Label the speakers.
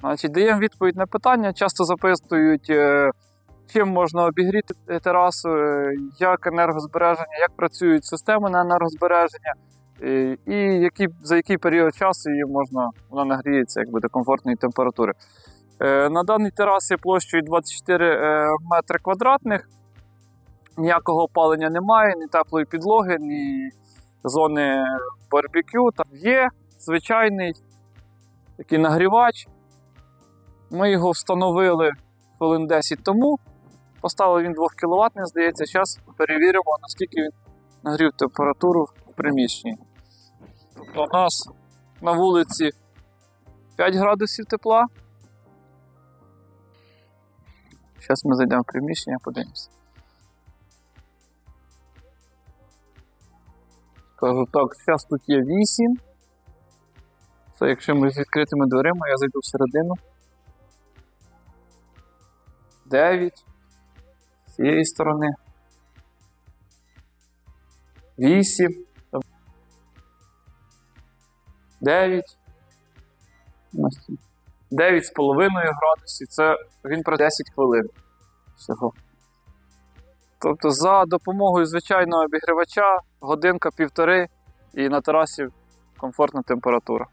Speaker 1: Значить, даємо відповідь на питання. Часто запитують, е, чим можна обігріти терасу, е, як енергозбереження, як працюють системи на енергозбереження, е, і які, за який період часу її можна, вона нагріється якби, до комфортної температури. На даній терасі площею 24 е, метри квадратних. Ніякого опалення немає, ні теплої підлоги, ні зони барбекю. Там є звичайний такий нагрівач. Ми його встановили хвилин 10 тому. Поставили він 2 кВт, здається. Зараз перевіримо, наскільки він нагрів температуру в приміщенні. Тобто у нас на вулиці 5 градусів тепла. Зараз ми зайдемо в приміщення, подивимося. Кажу так, зараз тут є 8. Це якщо ми з відкритими дверима, я зайду всередину. 9. З цієї сторони. 8. 9. 9 з половиною градусів. Це він про 10 хвилин. Всього. Тобто за допомогою звичайного обігрівача годинка-півтори і на терасі комфортна температура.